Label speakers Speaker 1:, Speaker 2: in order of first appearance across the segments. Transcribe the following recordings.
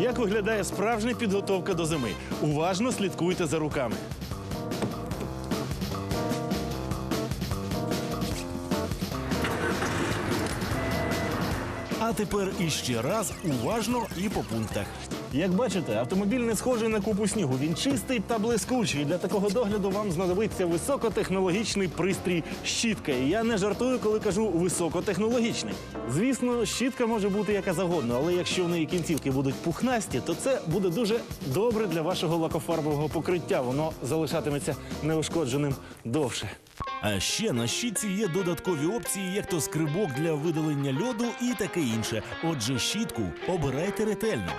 Speaker 1: Як виглядає справжня підготовка до зими? Уважно слідкуйте за руками.
Speaker 2: А тепер іще раз уважно і по пунктах.
Speaker 1: Як бачите, автомобіль не схожий на купу снігу. Він чистий та блискучий. Для такого догляду вам знадобиться високотехнологічний пристрій щітка. І я не жартую, коли кажу високотехнологічний. Звісно, щітка може бути яка завгодно, але якщо в неї кінцівки будуть пухнасті, то це буде дуже добре для вашого лакофарбового покриття. Воно залишатиметься неушкодженим довше.
Speaker 2: А ще на щітці є додаткові опції, як то скрибок для видалення льоду і таке інше. Отже, щітку обирайте ретельно.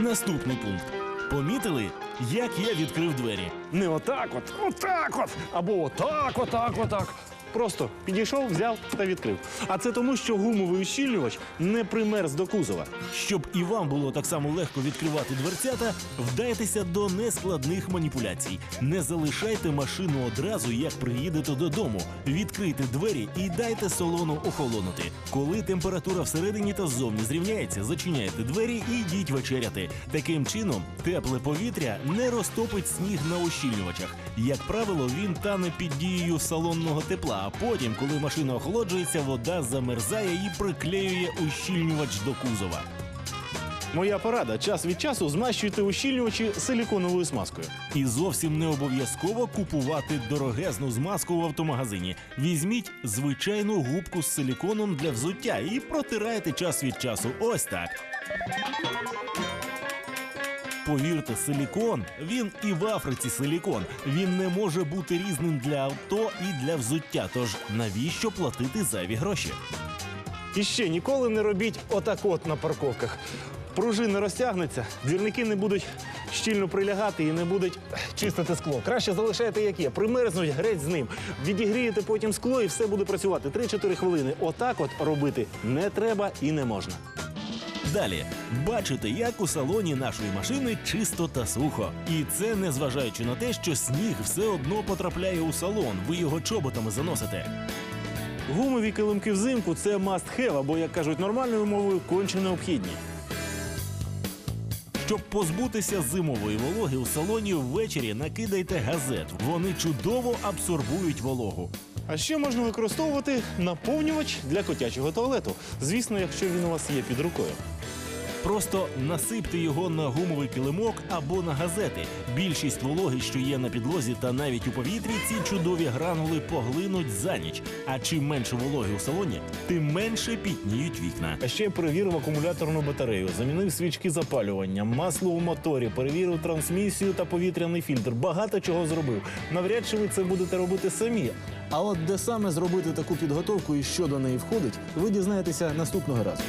Speaker 2: Наступний пункт. Помітили, як я відкрив двері?
Speaker 1: Не отак, от, отак, от, або отак, отак, отак. Просто підійшов, взяв та відкрив. А це тому, що гумовий ущільнювач не примерз до кузова.
Speaker 2: Щоб і вам було так само легко відкривати дверцята, вдайтеся до нескладних маніпуляцій. Не залишайте машину одразу, як приїдете додому. Відкрийте двері і дайте салону охолонути. Коли температура всередині та ззовні зрівняється, зачиняйте двері і йдіть вечеряти. Таким чином, тепле повітря не розтопить сніг на ущільнювачах. Як правило, він тане під дією салонного тепла. А потім, коли машина охолоджується, вода замерзає і приклеює ущільнювач до кузова.
Speaker 1: Моя порада: час від часу змащуйте ущільнювачі силіконовою смазкою.
Speaker 2: І зовсім не обов'язково купувати дорогезну змазку в автомагазині. Візьміть звичайну губку з силіконом для взуття і протирайте час від часу. Ось так. Повірте, силікон він і в Африці силікон. Він не може бути різним для авто і для взуття. Тож навіщо платити зайві гроші?
Speaker 1: І ще ніколи не робіть отак от на парковках. Пружина розтягнеться, двірники не будуть щільно прилягати і не будуть чистити скло. Краще залишайте як є. Примерзнуть греть з ним. Відігрієте потім скло і все буде працювати 3-4 хвилини. Отак от робити не треба і не можна.
Speaker 2: Далі бачите, як у салоні нашої машини чисто та сухо. І це не зважаючи на те, що сніг все одно потрапляє у салон. Ви його чоботами заносите.
Speaker 1: Гумові килимки взимку це must have, або, як кажуть нормальною мовою, конче необхідні.
Speaker 2: Щоб позбутися зимової вологи у салоні ввечері накидайте газет. Вони чудово абсорбують вологу.
Speaker 1: А ще можна використовувати наповнювач для котячого туалету. Звісно, якщо він у вас є під рукою.
Speaker 2: Просто насипте його на гумовий килимок або на газети. Більшість вологи, що є на підлозі та навіть у повітрі, ці чудові гранули поглинуть за ніч. А чим менше вологи у салоні, тим менше пітніють вікна.
Speaker 1: А ще перевірив акумуляторну батарею, замінив свічки запалювання, масло у моторі, перевірив трансмісію та повітряний фільтр. Багато чого зробив. Навряд чи ви це будете робити самі. А от де саме зробити таку підготовку і що до неї входить, ви дізнаєтеся наступного разу.